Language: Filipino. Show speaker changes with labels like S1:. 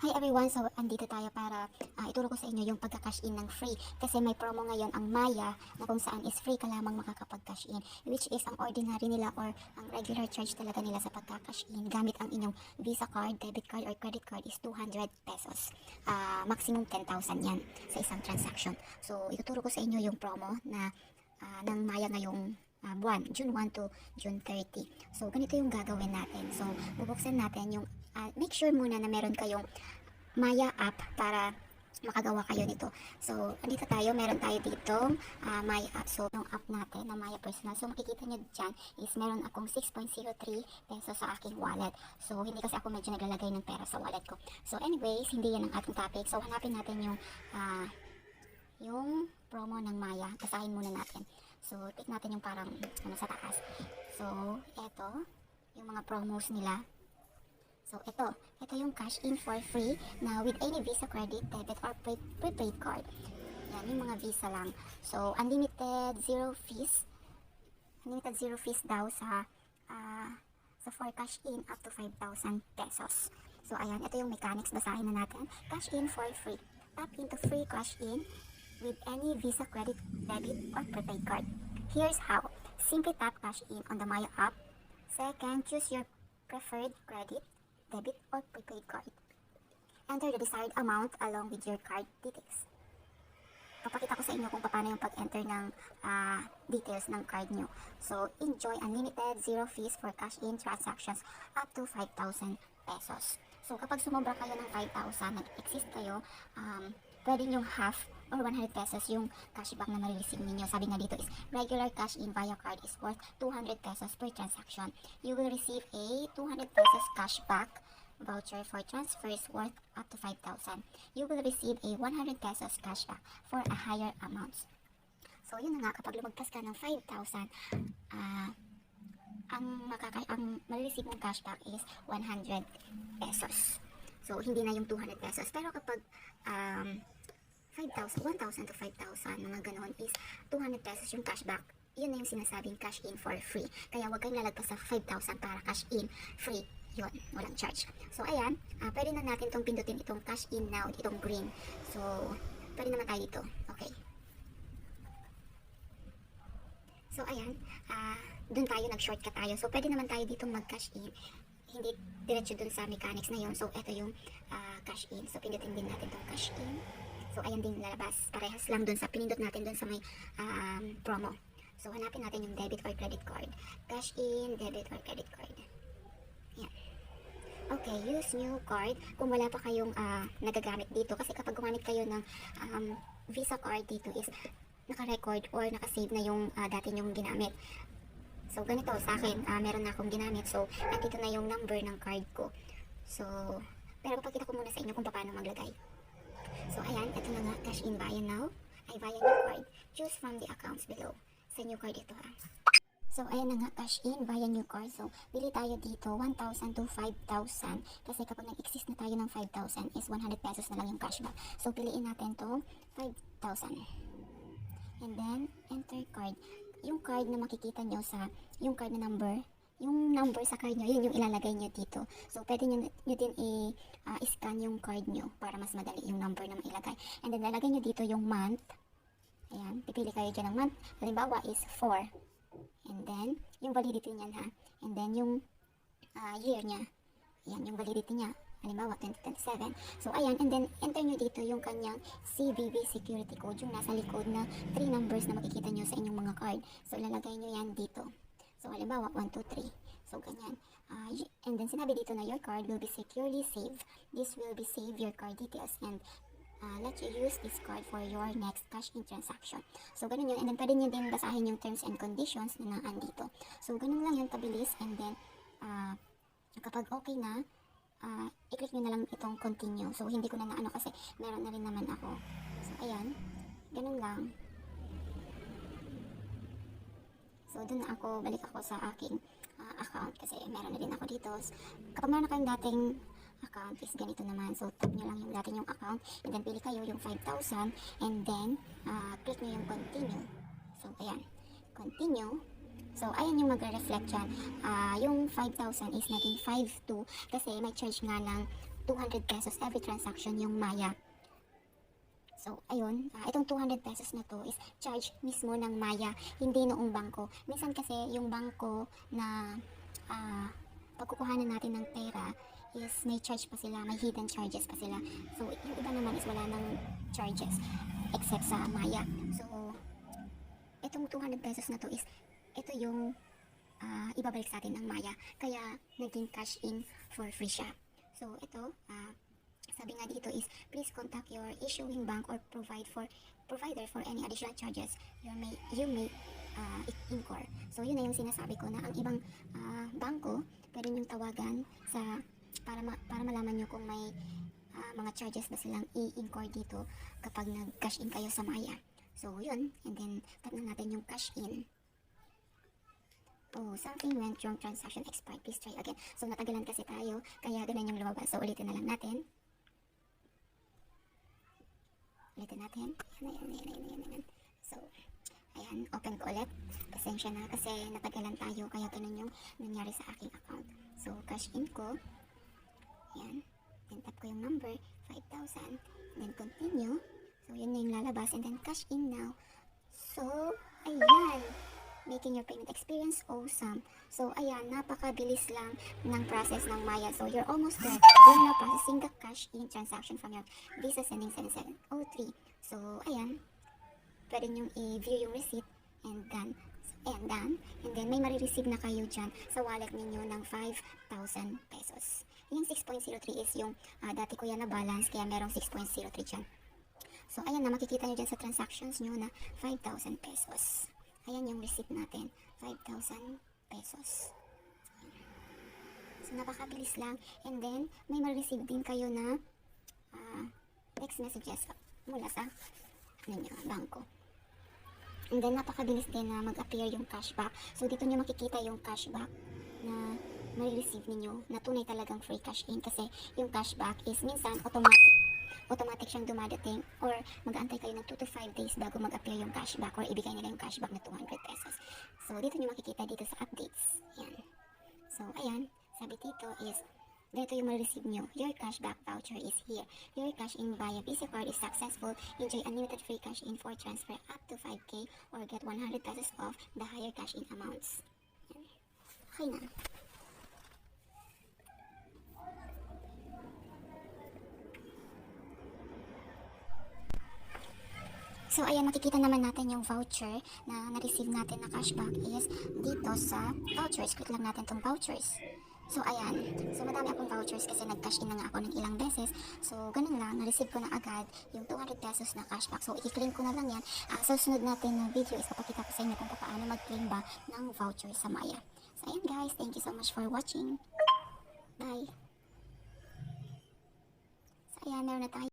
S1: Hi everyone! So, andito tayo para ah, ituro ko sa inyo yung pagka-cash in ng free. Kasi may promo ngayon ang Maya na kung saan is free ka lamang makakapag-cash in. Which is ang ordinary nila or ang regular charge talaga nila sa pagka-cash in gamit ang inyong Visa card, debit card, or credit card is 200 pesos. Ah, maximum 10,000 yan sa isang transaction. So, ituturo ko sa inyo yung promo na ah, ng Maya ngayong ah, buwan, June 1 to June 30. So, ganito yung gagawin natin. So, bubuksan natin yung, ah, make sure muna na meron kayong Maya app para makagawa kayo nito. So, andito tayo, meron tayo dito, ah, Maya app. So, yung app natin na Maya Personal. So, makikita nyo dyan is meron akong 6.03 pesos sa aking wallet. So, hindi kasi ako medyo naglalagay ng pera sa wallet ko. So, anyways, hindi yan ang ating topic. So, hanapin natin yung, ah, yung promo ng Maya. Basahin muna natin. So, click natin yung parang ano sa taas. So, eto, yung mga promos nila. So, ito. Ito yung cash in for free na with any Visa credit, debit, or pre- prepaid card. Yan, yung mga Visa lang. So, unlimited, zero fees. Unlimited zero fees daw sa ah, sa for cash in up to 5,000 pesos. So, ayan. Ito yung mechanics. Basahin na natin. Cash in for free. Tap into free cash in with any Visa credit, debit, or prepaid card. Here's how. Simply tap cash in on the Maya app. Second, choose your preferred credit, debit, or prepaid card. Enter the desired amount along with your card details. Papakita ko sa inyo kung paano yung pag-enter ng ah, details ng card nyo. So, enjoy unlimited zero fees for cash-in transactions up to 5,000 pesos. So, kapag sumobra kayo ng 5,000, nag-exist kayo, um, pwede yung half or 100 pesos yung cashback na marireceive ninyo. Sabi nga dito is regular cash in via card is worth 200 pesos per transaction. You will receive a 200 pesos cashback voucher for transfers worth up to 5,000. You will receive a 100 pesos cashback for a higher amount. So, yun na nga, kapag lumagpas ka ng 5,000, ah, ang makaka ang marireceive mong cashback is 100 pesos. So, hindi na yung 200 pesos. Pero kapag um, 5,000, 1,000 to 5,000, mga ganon is 200 pesos yung cashback. Yun na yung sinasabing cash in for free. Kaya huwag kayong lalagpas sa 5,000 para cash in free. Yun, walang charge. So, ayan, ah, pwede na natin itong pindutin itong cash in now, itong green. So, pwede naman tayo dito. Okay. So, ayan, ah, dun tayo, nag-shortcut tayo. So, pwede naman tayo dito mag-cash in. Hindi diretso dun sa mechanics na yun. So, ito yung ah, cash in. So, pindutin din natin itong cash in. So, ayan din lalabas. Parehas lang dun sa pinindot natin dun sa may um, promo. So, hanapin natin yung debit or credit card. Cash in, debit or credit card. Yan. Okay, use new card kung wala pa kayong ah, nagagamit dito. Kasi kapag gumamit kayo ng um, Visa card dito is naka-record or naka-save na yung ah, dati nyong ginamit. So, ganito sa akin, ah, meron na akong ginamit. So, nandito na yung number ng card ko. So, pero papakita ko muna sa inyo kung paano maglagay. So, ayan, ito na nga, cash in via now. Ay, via new card. Choose from the accounts below. Sa new card ito ha. So, ayan na nga, cash in via new card. So, bili tayo dito, 1,000 to 5,000. Kasi kapag nag-exist na tayo ng 5,000 is 100 pesos na lang yung cashback. So, piliin natin to 5,000. And then, enter card. Yung card na makikita nyo sa, yung card na number, yung number sa card nyo, yun yung ilalagay nyo dito. So, pwede nyo, nyo din i-scan yung card nyo para mas madali yung number na mailagay. And then, lalagay nyo dito yung month. Ayan, pipili kayo dyan ng month. Halimbawa is 4. And then, yung validity niyan ha. And then, yung ah, year niya. Ayan, yung validity niya. Halimbawa, 2027. So, ayan. And then, enter nyo dito yung kanyang CVV security code. Yung nasa likod na 3 numbers na makikita nyo sa inyong mga card. So, ilalagay nyo yan dito. So, halimbawa, 1, 2, 3. So, ganyan. Y- and then, sinabi dito na your card will be securely saved. This will be save your card details and uh, let you use this card for your next cash in transaction. So, ganun yun. And then, pwede nyo din basahin yung terms and conditions na naan dito. So, ganun lang yun kabilis. And then, uh, kapag okay na, uh, i-click nyo na lang itong continue. So, hindi ko na naano kasi meron na rin naman ako. So, ayan. Ganun lang. So, dun ako, balik ako sa aking ah, account kasi meron na din ako dito. Kapag meron na kayong dating account is ganito naman. So, tap nyo lang yung dati yung account and then pili kayo yung 5,000 and then ah, click nyo yung continue. So, ayan. Continue. So, ayan yung magre-reflect dyan. Ah, yung 5,000 is naging 5,2 kasi may charge nga ng 200 pesos every transaction yung Maya. So, ayun, ah, itong 200 pesos na to is charge mismo ng Maya, hindi noong bangko. Minsan kasi yung bangko na ah, pagkukuhanan natin ng pera is may charge pa sila, may hidden charges pa sila. So, yung iba naman is wala nang charges except sa Maya. So, itong 200 pesos na to is ito yung ah, ibabalik sa atin ng Maya. Kaya naging cash in for free siya. So, ito, ah, sabi nga dito is please contact your issuing bank or provide for provider for any additional charges you may you may uh, incur. So yun na yung sinasabi ko na ang ibang ah, bangko pwede niyong tawagan sa para ma- para malaman niyo kung may ah, mga charges ba silang i-incur dito kapag nag-cash in kayo sa Maya. So yun, and then tap na natin yung cash in. Oh, something went wrong. Transaction expired. Please try again. So, natagalan kasi tayo. Kaya ganun yung lumabas. So, ulitin na lang natin. Ulitin natin. Ayan, ayan, ayan, ayan, ayan, ayan. So, ayan, open ko ulit. Pasensya na kasi natagalan tayo. Kaya ganun yung nangyari sa aking account. So, cash in ko. Ayan. Then, tap ko yung number. 5,000. Then, continue. So, yun na yung lalabas. And then, cash in now. So, ayan making your payment experience awesome. So, ayan, napakabilis lang ng process ng Maya. So, you're almost there. You're now processing the cash in transaction from your Visa Sending 7703. So, ayan, pwede nyo i-view yung receipt and done. Ayan, done. And then, may marireceive na kayo dyan sa wallet ninyo ng 5,000 pesos. Yung 6.03 is yung ah, dati ko yan na balance, kaya merong 6.03 dyan. So, ayan na, makikita nyo dyan sa transactions nyo na 5,000 pesos. Ayan yung receipt natin, 5,000 pesos. So, napakabilis lang. And then, may ma-receive din kayo na ah, text messages mula sa ano nyo, bangko. And then, napakabilis din na mag-appear yung cashback. So, dito nyo makikita yung cashback na may-receive ninyo na tunay talagang free cash in kasi yung cashback is minsan automatic automatic siyang dumadating or mag-aantay kayo ng 2 to 5 days bago mag-appear yung cashback or ibigay nila yung cashback na 200 pesos. So, dito nyo makikita dito sa updates. Yan. So, ayan. Sabi dito is, dito yung ma-receive nyo. Your cashback voucher is here. Your cash in via Visa card is successful. Enjoy unlimited free cash in for transfer up to 5K or get 100 pesos off the higher cash in amounts. Yan. Okay na. So, ayan, makikita naman natin yung voucher na na-receive natin na cashback is dito sa vouchers. Click lang natin tong vouchers. So, ayan. So, madami akong vouchers kasi nag-cash in na nga ako ng ilang beses. So, ganun lang. Na-receive ko na agad yung 200 pesos na cashback. So, i-claim ko na lang yan. Ang susunod natin na video is papakita ko sa inyo kung paano mag-claim ba ng voucher sa Maya. So, ayan guys. Thank you so much for watching. Bye. So, ayan. Meron na tayo.